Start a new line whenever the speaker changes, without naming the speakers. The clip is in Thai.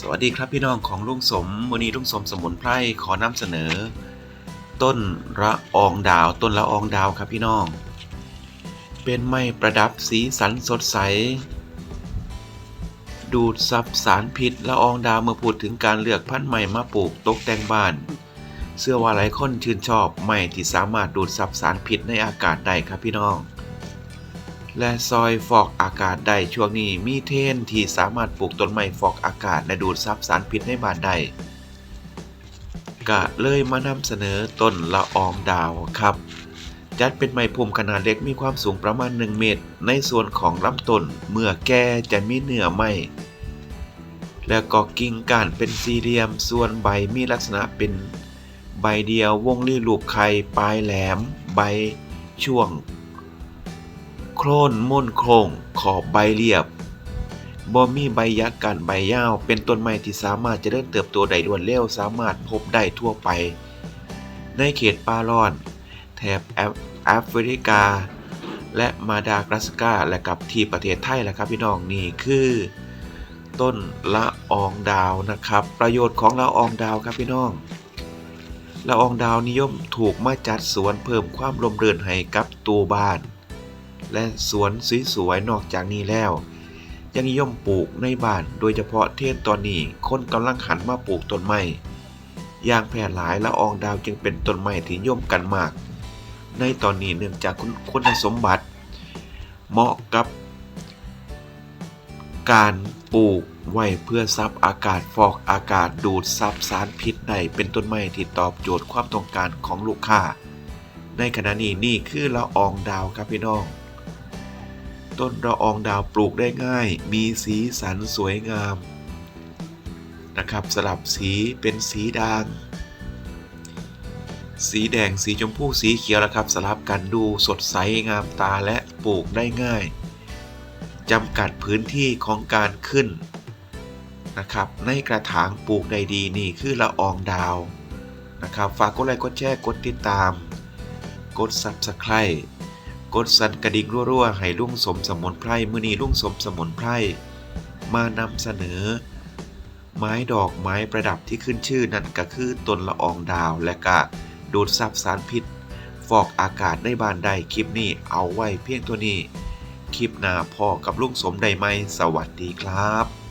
สวัสดีครับพี่น้องของลุงสมวันนี้ลุงสมสมุนไพรขอนำเสนอ ต้นละอองดาวต้นละอองดาวครับพี่น้อง เป็นไม้ประดับสีสันสดใส ดูดซับสารพิษละอองดาวเมื่อพูดถึงการเลือกพันธุ์ใหม่มาปลูกตกแต่งบ้านเชื่อว่าหลายคนชื่นชอบไม้ที่สามารถดูดซับสารพิษในอากาศได้ครับพี่น้อง และซอยฟอกอากาศได้ช่วงนี้มีเทนที่สามารถปลูกต้นไม้ฟอกอากาศและดูดซับสารพิษในบ้านได้กะเลยมานำเสนอต้นละอองดาวครับ จัดเป็นไม้พุ่มขนาดเล็กมีความสูงประมาณ 1 เมตร ในส่วนของลำต้นเมื่อแก่จะมีเนื้อไม้แล้วก็กิ่งก้านเป็นสี่เหลี่ยมส่วนใบมีลักษณะเป็นใบเดียววงรีลูปไข่ปลายแหลม ใบช่วง คลนม่นโครงขอบใบเรียบบ่มีใบยักษ์กันใบยาว เป็นต้นไม้ที่สามารถเจะเริ่เติบโตได้รวดเร็วสามารถพบได้ทั่วไป ในเขตป่าร้อน แถบแอฟแอฟริกา และมาดากัสการ์และกับที่ประเทศไทยแหละครับพี่น้องนี่คือ ต้นละอองดาวนะครับ ประโยชน์ของละอองดาวครับพี่น้องละอองดาวนิยมถูกมาจัดสวนเพิ่มความลมเรือนให้กับตัวบ้าน และสวนสวยๆนอกจากนี้แล้ว ยังนิยมปลูกในบ้านโดยเฉพาะเทศตอนนี้คนกำลังหันมาปลูกต้นไม้อย่างแพร่หลายละอองดาวจึงเป็นต้นไม้ที่นิยมกันมาก ในตอนนี้เนื่องจากคุณคุณสมบัติ เหมาะกับการปลูกไว้เพื่อซับอากาศฟอกอากาศดูดซับสารพิษได้เป็นต้นไม้ที่ตอบโจทย์ความต้องการของลูกค้า ในขณะนี้นี่คือละอองดาวครับพี่น้อง ต้นละอองดาวปลูกได้ง่าย มีสีสันสวยงามนะครับสลับสีเป็นสีด่าง สีแดงสีชมพูสีเขียวนะครับสลับกันดูสดใสงามตาและปลูกได้ง่ายจำกัดพื้นที่ของการขึ้นนะครับ ในกระถางปลูกได้ดีนี่คือละอองดาวนะครับฝากกดไลค์กดแชร์กดติดตาม กด Subscribe กดสั่นกระดิ่งรัวๆ ให้ลุงสมสมุนไพรมื้อนี้ลุงสมสมุนไพรมานำเสนอ ไม้ดอกไม้ประดับที่ขึ้นชื่อนั่นก็คือต้นละอองดาวและก็ดูดซับสารพิษ ฟอกอากาศในบ้านได้คลิปนี้เอาไว้เพียงตัวนี้ คลิปหน้าพ่อกับลุงสมได้ไหมสวัสดีครับ